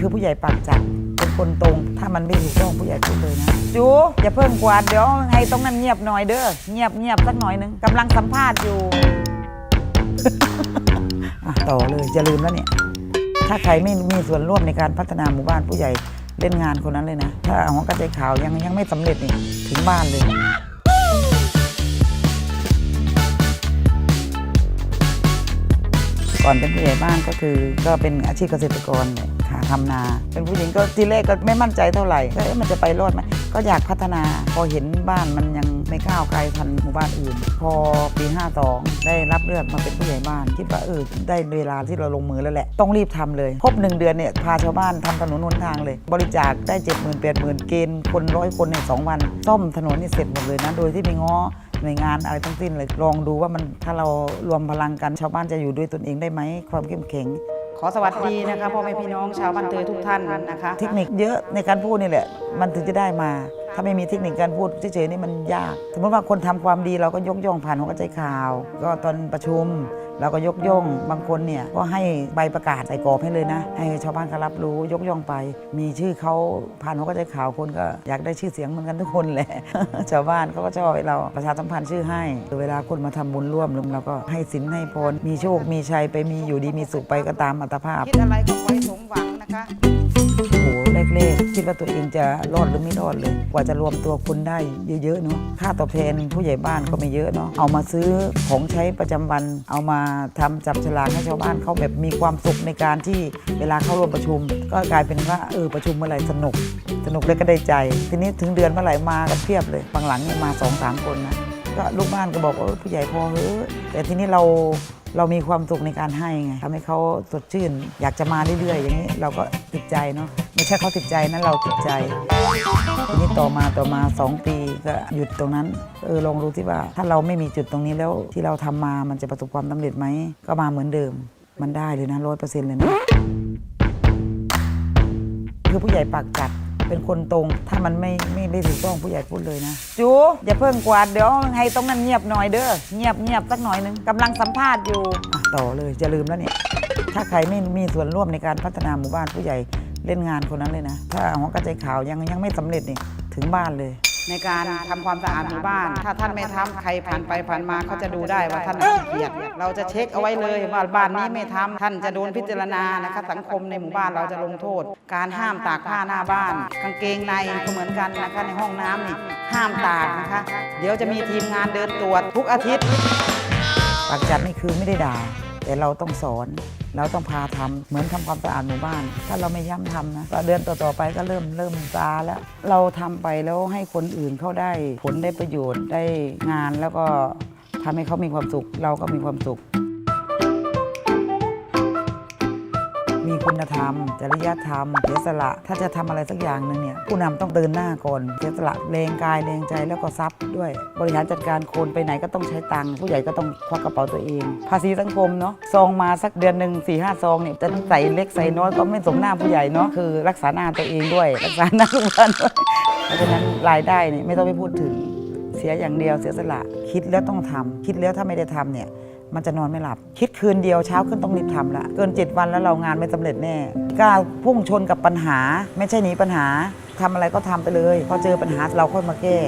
คือผู้ใหญ่ปากจัดเป็นคนตรง ถ้ามันไม่ถูกต้องผู้ใหญ่พูดเลยนะจูอย่าเพิ่งกวาดเดี๋ยวให้ตรงนั้นเงียบหน่อยเด้อเงียบเงียบสักหน่อยหนึงกำลังสัมภาษณ์อยู่อะต่อเลยจะลืมแล้วเนี่ย ถ้าใครไม่มีส่วนร่วมในการพัฒนาหมู่บ้านผู้ใหญ่เล่นงานคนนั้นเลยนะ ถ้าหัวกระจายข่าวยังยังไม่สำเร็จนี่ถึงบ้านเลยก่อนเป็นผู้ใหญ่บ้านก็คือก็เป็นอาชีพเกษตรกรเลย ค่ะทำนา เป็นผู้หญิงก็ทีแรกก็ไม่มั่นใจเท่าไหร่ก็เอ๊ะมันจะไปรอดไหมก็อยากพัฒนาพอเห็นบ้านมันยังไม่ก้าวไกลทันหมู่บ้านอื่น พอปี 52 ได้รับเลือกมาเป็นผู้ใหญ่บ้าน คิดว่าเออได้เวลาที่เราลงมือแล้วแหละ ต้องรีบทำเลย ครบหนึ่งเดือนเนี่ยพาชาวบ้านทำถนนหนทางเลย บริจาคได้ 7 0 0 0 0 8 0 0 0 0เกณฑ์คนร้อยคนในสองวันซ่อมถนนนี่เสร็จหมดเลยนะโดยที่ไม่ง้อหน่วยงานอะไรทั้งสิ้นเลยลองดูว่ามันถ้าเรารวมพลังกันชาวบ้านจะอยู่ด้วยตนเองได้ไหมความเข้มแข็ง ขอสวัสดีนะคะพ่อแม่พี่น้องชาวบ้านเตยทุกท่านนะคะเทคนิคเยอะในการพูดนี่แหละ มันถึงจะได้มา ถ้าไม่มีเทคนิคการพูดเฉยๆนี่มันยาก สมมติว่าคนทำความดีเราก็ยกย่องผ่านหัวกระจายข่าว ก็ตอนประชุม เราก็ยกย่องบางคนเนี่ยก็ให้ใบประกาศใส่กรอบให้เลยนะ ให้ชาวบ้านเขารับรู้ยกย่องไป มีชื่อเขาผ่านหัวก็จะข่าวคนก็อยากได้ชื่อเสียงเหมือนกันทุกคนแหละชาวบ้านเขาก็ชอบให้เราประชาสัมพันธ์ชื่อให้เวลาคนมาทำบุญร่วมเราก็ให้สินให้พรมีโชคมีชัยไปมีอยู่ดีมีสุขไปก็ตามอัตภาพคิดอะไรก็ไว้สมหวังนะคะ แรกๆ คิดว่าตัวเองจะรอดหรือไม่รอดเลย กว่าจะรวมตัวคนได้เยอะๆเนาะค่าตอบแทนผู้ใหญ่บ้านก็ไม่เยอะเนาะเอามาซื้อของใช้ประจำวัน เอามาทำจับฉลากให้ชาวบ้านเขาแบบมีความสุขในการที่เวลาเข้าร่วมประชุม ก็กลายเป็นว่าเออประชุมเมื่อไหร่สนุก สนุกเลยก็ได้ใจ ทีนี้ถึงเดือนเมื่อไหร่มากันเพียบเลยบางหลังเนี่ยมาสองสามคนนะก็ลูกบ้านก็บอกว่าผู้ใหญ่พอเฮ้ยแต่ทีนี้เราเรามีความสุขในการให้ไงทำให้เขาสดชื่น อยากจะมาเรื่อยๆ อย่างนี้เราก็ติดใจเนาะ ไม่ใช่เขาติดใจนะเราติดใจทีนี้ต่อมาต่อมา 2 ปีก็หยุดตรงนั้นเออลองดูที่ว่า ถ้าเราไม่มีจุดตรงนี้แล้วที่เราทำมามันจะประสบความสำเร็จไหมก็มาเหมือนเดิม มันได้เลยนะร้อยเปอร์เซ็นต์เลยนะคือผู้ใหญ่ปากจัดเป็นคนตรงถ้ามันไม่ไม่ได้ถูกต้องผู้ใหญ่พูดเลยนะจูอย่าเพิ่งกวาดเดี๋ยวให้ตรงนั้นเงียบหน่อยเด้อเงียบเงียบสักหน่อยหนึงกำลังสัมภาษณ์อยู่ต่อเลยจะลืมแล้วเนี่ยถ้าใครไม่มีส่วนร่วมในการพัฒนาหมู่บ้านผู้ใหญ่ เล่นงานคนนั้นเลยนะ ถ้าหัวกระจายข่าวยังยังไม่สำเร็จนี่ถึงบ้านเลย ในการทำความสะอาดหมู่บ้าน ถ้าท่านไม่ทำใครผ่านไปผ่านมาเขาจะดูได้ว่าท่านขี้เกียจเราจะเช็คเอาไว้เลยว่าบ้านนี้ไม่ทำท่านจะโดนพิจารณานะคะสังคมในหมู่บ้านเราจะลงโทษ การห้ามตากผ้าหน้าบ้าน กางเกงในก็เหมือนกันนะคะในห้องน้ำนี่ห้ามตากนะคะ เดี๋ยวจะมีทีมงานเดินตรวจทุกอาทิตย์ปากจัดนี่คือไม่ได้ด่า แต่เราต้องสอน เราต้องพาทำเหมือนทำความสะอาดหมู่บ้าน ถ้าเราไม่ย้ำทำนะเดือนต่อๆไปก็เริ่มเริ่มซาแล้ว เราทำไปแล้วให้คนอื่นเขาได้ผลได้ประโยชน์ได้งานแล้วก็ทำให้เขามีความสุข เราก็มีความสุข มีคุณธรรม จริยธรรมเสียสละ ถ้าจะทำอะไรสักอย่างหนึ่งเนี่ยผู้นำต้องเดินหน้าก่อนเสียสละแรงกายแรงใจแล้วก็ทรัพย์ด้วย บริหารจัดการคนไปไหนก็ต้องใช้ตังค์ผู้ใหญ่ก็ต้องควักกระเป๋าตัวเอง ภาษีสังคมเนาะซองมาสักเดือนหนึ่งสี่ห้าซองเนี่ยจะใส่เล็กใส่น้อยก็ไม่สมหน้าผู้ใหญ่เนาะคือ รักษาหน้าตัวเองด้วย รักษาหน้าทุกวันด้วยเพราะฉะนั้นรายได้เนี่ยไม่ต้องไปพูดถึงเสียอย่างเดียวเสียสละ คิดแล้วต้องทำคิดแล้วถ้าไม่ได้ทำเนี่ย มันจะนอนไม่หลับ คิดคืนเดียวเช้าขึ้นต้องรีบทำละเกิน 7 วันแล้วเรางานไม่สำเร็จแน่กล้าพุ่งชนกับปัญหา ไม่ใช่หนีปัญหาทำอะไรก็ทำไปเลย พอเจอปัญหาเราค่อยมาแก้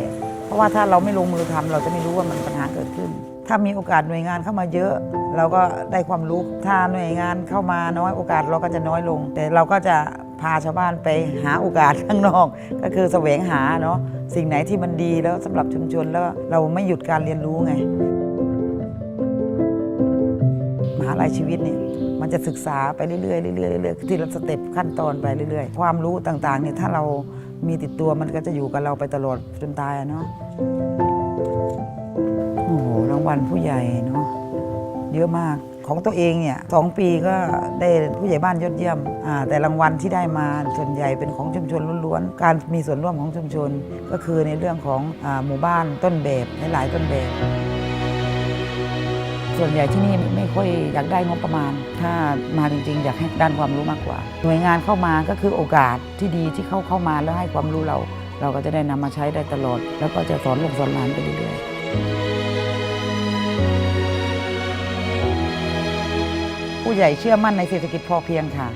เพราะว่าถ้าเราไม่ลงมือทำเราจะไม่รู้ว่ามันปัญหาเกิดขึ้น ถ้ามีโอกาสหน่วยงานเข้ามาเยอะ เราก็ได้ความรู้ถ้าหน่วยงานเข้ามาน้อยโอกาสเราก็จะน้อยลง แต่เราก็จะพาชาวบ้านไปหาโอกาสข้างนอก ก็คือแสวงหาเนาะสิ่งไหนที่มันดีแล้วสำหรับชุมชนแล้วเราไม่หยุดการเรียนรู้ไง มหาลัยชีวิตเนี่ยมันจะศึกษาไปเรื่อยๆเรื่อยๆเรื่อยๆทีละสเต็ปขั้นตอนไปเรื่อยๆ ความรู้ต่างๆเนี่ยถ้าเรามีติดตัวมันก็จะอยู่กับเราไปตลอดจนตายเนาะโอ้โหรางวัลผู้ใหญ่เนาะเยอะมากของตัวเองเนี่ยสองปีก็ได้ผู้ใหญ่บ้านยอดเยี่ยม แต่รางวัลที่ได้มาส่วนใหญ่เป็นของชุมชนล้วนๆ การมีส่วนร่วมของชุมชน ก็คือในเรื่องของอหมู่บ้านต้นแบบหลายๆต้นแบบ ส่วนใหญ่ที่นี่ไม่ค่อยอยากได้งบประมาณ ถ้ามาจริงๆ อยากให้ด้านความรู้มากกว่า หน่วยงานเข้ามาก็คือโอกาสที่ดีที่เข้าเข้ามาแล้วให้ความรู้เรา เราก็จะได้นำมาใช้ได้ตลอด แล้วก็จะสอนลูกสอนหลานไปเรื่อยๆผู้ใหญ่เชื่อมั่นในเศรษฐกิจพอเพียงค่ะ